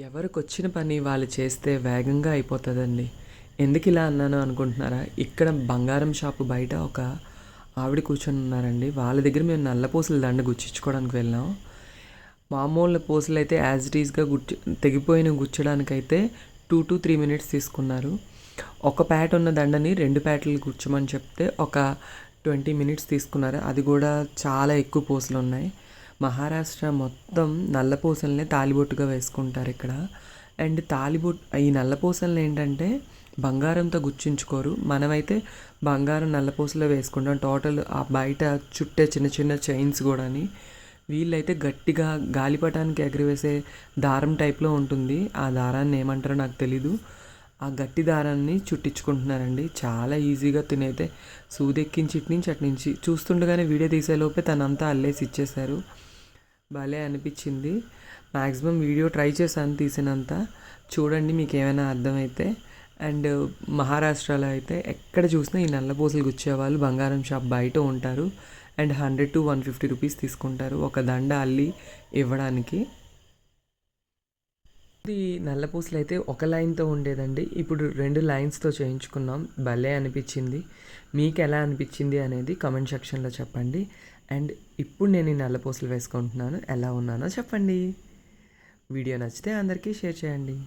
ఎవరికి వచ్చిన పని వాళ్ళు చేస్తే వేగంగా అయిపోతుందండి. ఎందుకు ఇలా అన్నాను అనుకుంటున్నారా? ఇక్కడ బంగారం షాపు బయట ఒక ఆవిడ కూర్చొని ఉన్నారండి. వాళ్ళ దగ్గర మేము నల్ల పూసల దండ గుచ్చించుకోవడానికి వెళ్ళాం. మామూలు పూసలు అయితే యాజ్ ఇట్ ఈస్గా గుచ్చి తెగిపోయిన గుచ్చడానికైతే టూ టు త్రీ మినిట్స్ తీసుకున్నారు. ఒక ప్యాట్ ఉన్న దండని రెండు ప్యాట్లు గుచ్చమని చెప్తే ఒక ట్వంటీ మినిట్స్ తీసుకున్నారు. అది కూడా చాలా ఎక్కువ పూసలు ఉన్నాయి మహారాష్ట్ర మొత్తం నల్ల పూసలనే తాలిబొట్టుగా వేసుకుంటారు ఇక్కడ. అండ్ తాలిబొట్టు ఈ నల్లపూసలు ఏంటంటే బంగారంతో గుచ్చించుకోరు. మనమైతే బంగారం నల్లపూసలో వేసుకుంటాం. టోటల్ ఆ బయట చుట్టే చిన్న చిన్న చైన్స్ కూడాని. వీళ్ళైతే గట్టిగా గాలిపటానికి ఎగరవేసే దారం టైప్లో ఉంటుంది. ఆ దారాన్ని ఏమంటారో నాకు తెలీదు. ఆ గట్టి దారాన్ని చుట్టించుకుంటున్నారండి. చాలా ఈజీగా తినైతే సూదెక్కించి ఇటు నుంచి అటు నుంచి చూస్తుండగానే వీడియో తీసేలోపే తనంతా అల్లేసి ఇచ్చేశారు. భలే అనిపించింది. మ్యాక్సిమం వీడియో ట్రై చేశాను తీసినంత. చూడండి మీకు ఏమైనా అర్థమైతే. అండ్ మహారాష్ట్రలో అయితే ఎక్కడ చూసినా ఈ నల్లపూసలు గుచ్చేవాళ్ళు బంగారం షాప్ బయట ఉంటారు. And hundred to one fifty rupees తీసుకుంటారు ఒక దండ అల్లి ఇవ్వడానికి. ఇది నల్లపూసలు అయితే ఒక లైన్తో ఉండేదండి. ఇప్పుడు రెండు లైన్స్తో చేయించుకున్నాం. భలే అనిపించింది. మీకు ఎలా అనిపించింది అనేది కమెంట్ సెక్షన్లో చెప్పండి. అండ్ ఇప్పుడు నేను ఈ నల్లపూసలు వేసుకుంటున్నాను. ఎలా ఉన్నానో చెప్పండి. వీడియో నచ్చితే అందరికీ షేర్ చేయండి.